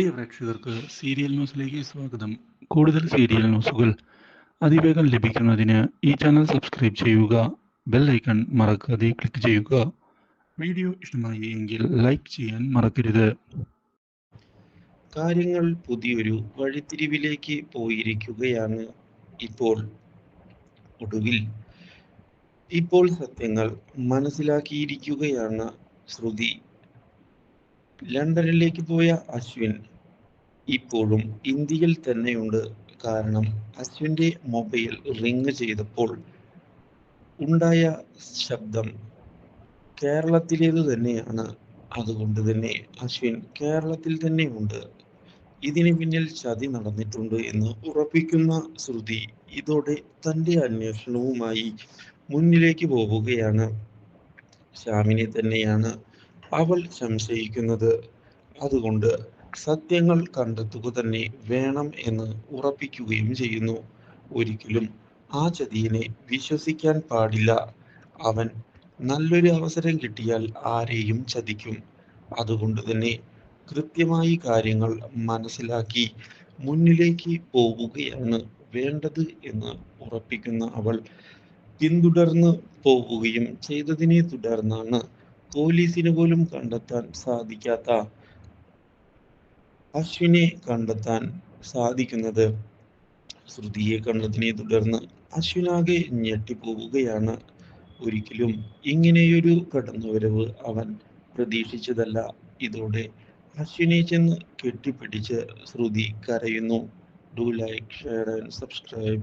പ്രിയ പ്രേക്ഷകർക്ക് സീരിയൽ ന്യൂസിലേക്ക് സ്വാഗതം. കൂടുതൽ സീരിയൽ ന്യൂസുകൾ അതിവേഗം ലഭിക്കുന്നതിന് ഈ ചാനൽ സബ്സ്ക്രൈബ് ചെയ്യുക ബെൽ ഐക്കൺ മറക്കാതെ ക്ലിക്ക് ചെയ്യുക. വീഡിയോ ഇഷ്ടമായി എങ്കിൽ ലൈക്ക് ചെയ്യാൻ മറക്കരുത്. കാര്യങ്ങൾ പുതിയൊരു വഴിത്തിരിവിലേക്ക് പോയിരിക്കുകയാണ് ഇപ്പോൾ ഒടുവിൽ. ഇപ്പോൾ സത്യങ്ങൾ മനസ്സിലാക്കിയിരിക്കുകയാണ് ശ്രുതി. ലണ്ടനിലേക്ക് പോയ അശ്വിൻ ഇപ്പോഴും ഇന്ത്യയിൽ തന്നെയുണ്ട്. കാരണം അശ്വിന്റെ മൊബൈൽ റിങ് ചെയ്തപ്പോൾ ഉണ്ടായ ശബ്ദം കേരളത്തിലേത് തന്നെയാണ് അതുകൊണ്ട് തന്നെ അശ്വിൻ കേരളത്തിൽ തന്നെയുണ്ട് ഇതിന് പിന്നിൽ ചതി നടന്നിട്ടുണ്ട് എന്ന് ഉറപ്പിക്കുന്ന ശ്രുതി ഇതോടെ തന്റെ അന്വേഷണവുമായി മുന്നിലേക്ക് പോവുകയാണ്. ശ്യാമിനെ തന്നെയാണ് അവൾ സംശയിക്കുന്നത്. അതുകൊണ്ട് സത്യങ്ങൾ കണ്ടെത്തുക തന്നെ വേണം എന്ന് ഉറപ്പിക്കുകയും ചെയ്യുന്നു. ഒരിക്കലും ആ ചതിയനെ വിശ്വസിക്കാൻ പാടില്ല. അവൻ നല്ലൊരു അവസരം കിട്ടിയാൽ ആരെയും ചതിക്കും. അതുകൊണ്ട് തന്നെ കൃത്യമായി കാര്യങ്ങൾ മനസ്സിലാക്കി മുന്നിലേക്ക് പോവുകയാണ് വേണ്ടത് എന്ന് ഉറപ്പിക്കുന്ന അവൾ പിന്തുടർന്ന് പോവുകയും ചെയ്തതിനെ തുടർന്നാണ് പോലീസിന് പോലും കണ്ടെത്താൻ സാധിക്കാത്ത അശ്വിനെ കണ്ടെത്താൻ സാധിക്കുന്നത് ശ്രുതിയെ കണ്ടതിനെ തുടർന്ന് അശ്വിനാകെ ഞെട്ടിപ്പോവുകയാണ് ഒരിക്കലും. ഇങ്ങനെയൊരു കടന്നുവരവ് അവൻ പ്രതീക്ഷിച്ചതല്ല. ഇതോടെ അശ്വിനെ ചെന്ന് കെട്ടിപ്പിടിച്ച് ശ്രുതി കരയുന്നു. Do like share and subscribe